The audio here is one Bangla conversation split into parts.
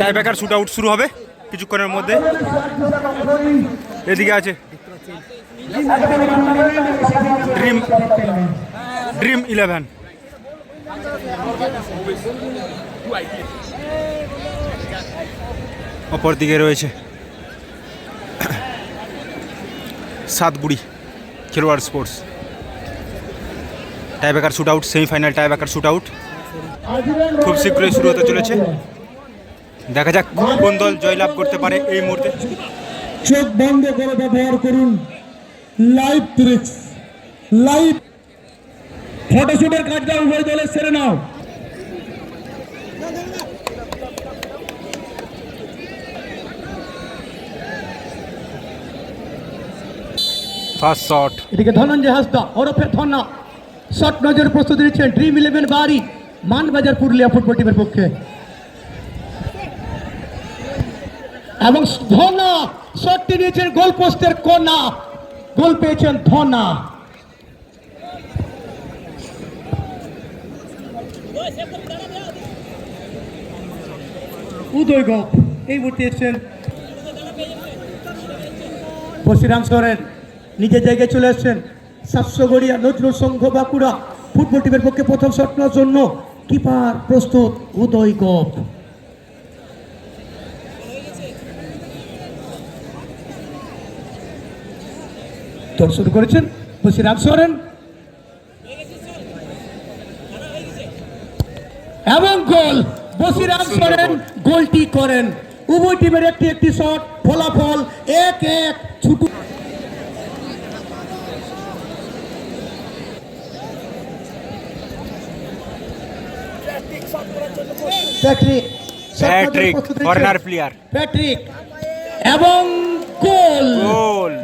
টাইব্রেকার শুট আউট শুরু হবে কিছুক্ষণের মধ্যে। এদিকে আছে। ড্রিম ড্রিম ইলেভেন অপর দিকে রয়েছে সাতগুড়ি খেলোয়াড় sports. Tiebreaker shoot out semifinal tiebreaker shoot out খুব শীঘ্রই শুরু হতে চলেছে। দেখা যাক কোন দল জয়লাভ করতে পারে এই মুহূর্তে। চোখ বন্ধ করে ব্যবহার করুন। Live tricks live. ফটোশুটের কাজটা উভয় দলের সেরে নাও। ফার্স্ট শট এদিকে ধনঞ্জয় হাসদা ওরফে ধনা। শট নজর প্রস্তুতি নিচ্ছেন ড্রিম ইলেভেন বাড়ি। মানবাজার পুরুলিয়া ফুটবল টিমের পক্ষে। এবং ধনা শটটি নিয়েছেন গোল পোস্টের কোনা গোল পেয়েছেন ধনা। উদয় গপ এই মুহূর্তে এসছেন বসিরাম সরেন। নিজের জায়গায় চলে আসছেন সাতশো গড়িয়া নজরুল সংঘ বাঁকুড়া ফুটবল টিমের পক্ষে প্রথম শট নেওয়ার জন্য। কিপার প্রস্তুত উদয় গপ। শুরু করেছেন বসিরাম সরেন। এবং গোল বসিরাম সরেন গোলটি করেন। উভয় টিমের একটি একটি শট, ফলাফল এক এক, ছুটু Patrick Patrick corner player Patrick এবং গোল।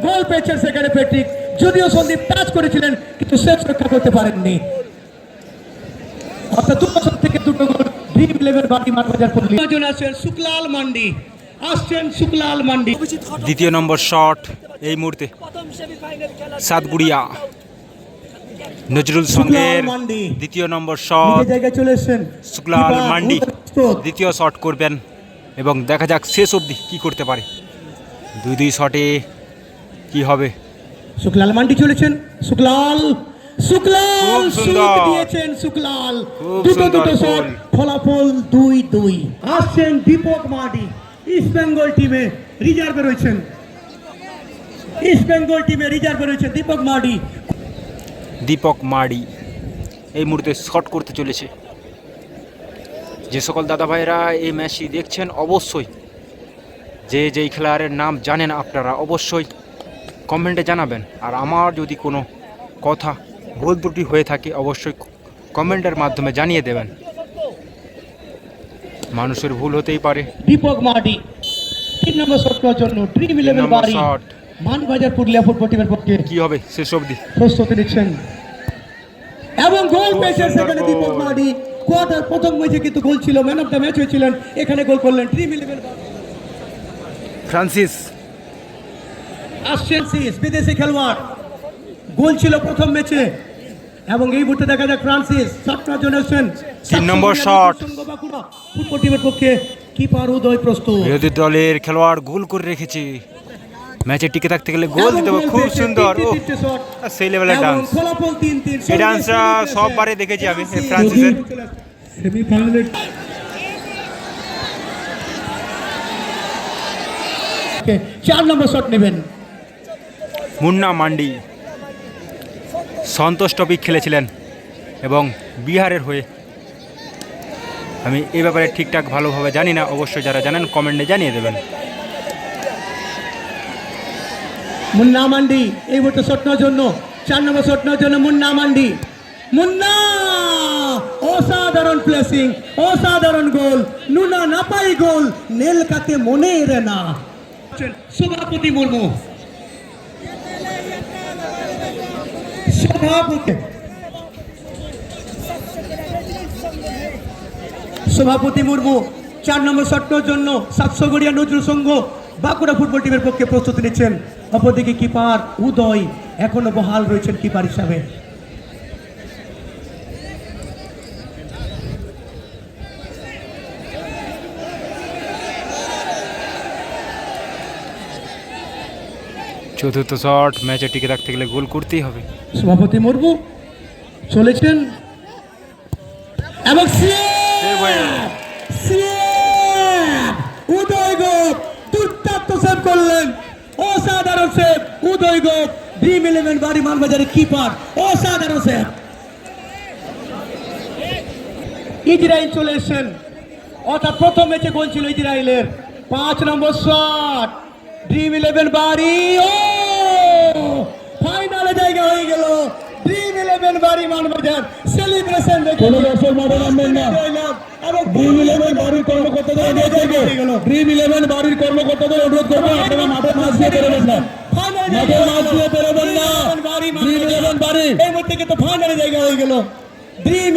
গোল। পেয়েছেন সেখানে প্যাট্রিক যদিও সন্দীপ টাচ করেছিলেন কিন্তু রক্ষা করতে পারেননি। অর্থাৎ থেকে দুটো গোল ড্রিম ইলেভেন বাকি মাঠবাজার পুরুলিয়া জন আসছেন শুক্লাল মান্ডি। আসছেন শুক্লাল মান্ডি। দ্বিতীয় নম্বর শট এই মুহূর্তে। সাতগুড়িয়া। নজরুল সঙ্গের দ্বিতীয় নম্বর শট। জায়গায় চলে এসছেন। শুক্লাল মান্ডি দ্বিতীয় শট করবেন এবং দেখা যাক শেষ অবধি কি করতে পারে। দুই দুই শটে কি হবে? শুক্লাল মান্ডি চলেছেন শুক্লাল শুক্লাল সুন্দর। দিয়েছেন শুক্লাল দুটো দুটো শট ফলাফল দুই দুই। আসছেন দীপক মাডি ইস্ট বেঙ্গল টিমে রিজার্ভে রয়েছেন। ইস্ট বেঙ্গল টিমে রিজার্ভে রয়েছেন দীপক মাডি দীপক মাড়ি এই মুহূর্তে শট করতে চলেছে। যে সকল দাদা ভাইরা এই ম্যাচটি দেখছেন অবশ্যই যে যেই খেলোয়াড়ের নাম জানেন আপনারা অবশ্যই কমেন্টে জানাবেন। আর আমার যদি কোনো কথা ভুল ত্রুটি হয়ে থাকে অবশ্যই কমেন্টের মাধ্যমে জানিয়ে দেবেন। মানুষের ভুল হতেই পারে। দীপক মাডি তিন নম্বর শট করার জন্য ড্রিম ইলেভেন বাড়ি। শট। মানবাজার পুরুলিয়া ফুটবল টিমের পক্ষে কি হবে? শেষ অবধি। প্রস্তুতি নিচ্ছেন। এবং গোল পেয়েছেন সেখানে দীপক মাডি কোয়ার্টার প্রথম ম্যাচে কিন্তু গোল ছিল ম্যান অফ দ্য ম্যাচ হয়েছিলেন। এখানে গোল করলেন ড্রিম ইলেভেন ফ্রান্সিস। আসছেন সিস বিদেশি খেলোয়াড়। গোল ছিল প্রথম ম্যাচে। এবং এই মুহূর্তে দেখা যাক ফ্রান্সিস জন্য আসছেন। তিন নম্বর শট। ফুটবল টিমের পক্ষে কিপার উদয় প্রস্তুত। বিরোধী দলের খেলোয়াড় গোল করে রেখেছে। ম্যাচে টিকে থাকতে গেলে গোল দিতে হবে। খুব সুন্দর। ও সেই লেভেলের ডান্স এই ডান্সটা সববারে দেখেছি আমি ফ্রান্সিসের চার নম্বর শট নেবেন। মুন্না মান্ডি সন্তোষ টপিক খেলেছিলেন এবং বিহারের হয়ে। আমি এ ব্যাপারে ঠিকঠাক ভালোভাবে জানি না অবশ্যই যারা জানেন কমেন্টে জানিয়ে দেবেন। মুন্না মান্ডি, এই মুহূর্তে শট জন্য, চার নম্বর নেওয়ার জন্য মুন্না মান্ডি। মুন্না! অসাধারণ প্লেসিং অসাধারণ গোল নুনা নাপাই গোল নেলকাতে মনে এরে না। সভাপতি মুর্মু। সভাপতি। সভাপতি মুর্মু, চার নম্বর শটের জন্য সাতশো গড়িয়া নজরুল সংঘ বাঁকুড়া ফুটবল টিমের পক্ষে প্রস্তুতি নিচ্ছেন। অপরদিকে কিপার উদয় এখনও বহাল রয়েছেন কিপার হিসাবে। চতুর্থ শট ম্যাচে টিকে রাখতে গেলে গোল করতেই হবে। সভাপতি মুরমু চলেছেন। এবং উদয় গোপ দুর্দান্ত সেভ করলেন। অসাধারণ save Uday Gope Dream Eleven বাড়ি মানবাজারের কিপার। অসাধারণ সেভ ইজরাইল চলে এসেছেন। অর্থাৎ প্রথম ম্যাচে গোল ছিল ইজরাইলের। পাঁচ নম্বর শট। ড্রিম ইলেভেন বাড়ি। ও! ফাইনালে জায়গা হয়ে গেল। ড্রিম ইলেভেন বাড়ি মানবাজার সেলিব্রেশন কোনো মাঠে ড্রিম ইলেভেন বাড়ির কর্মকর্তাদের অনুরোধ করব। ড্রিম ইলেভেন বাড়ির কর্মকর্তাদের অনুরোধ করব। আপনারা মাঠের মাঝ দিয়ে বেরোবেন না। মাঠের মাঝ দিয়ে বেরোবেন না। ড্রিম ইলেভেন বাড়ি এই মুহূর্তে কিন্তু ফাইনালে জায়গা হয়ে গেল। ড্রিম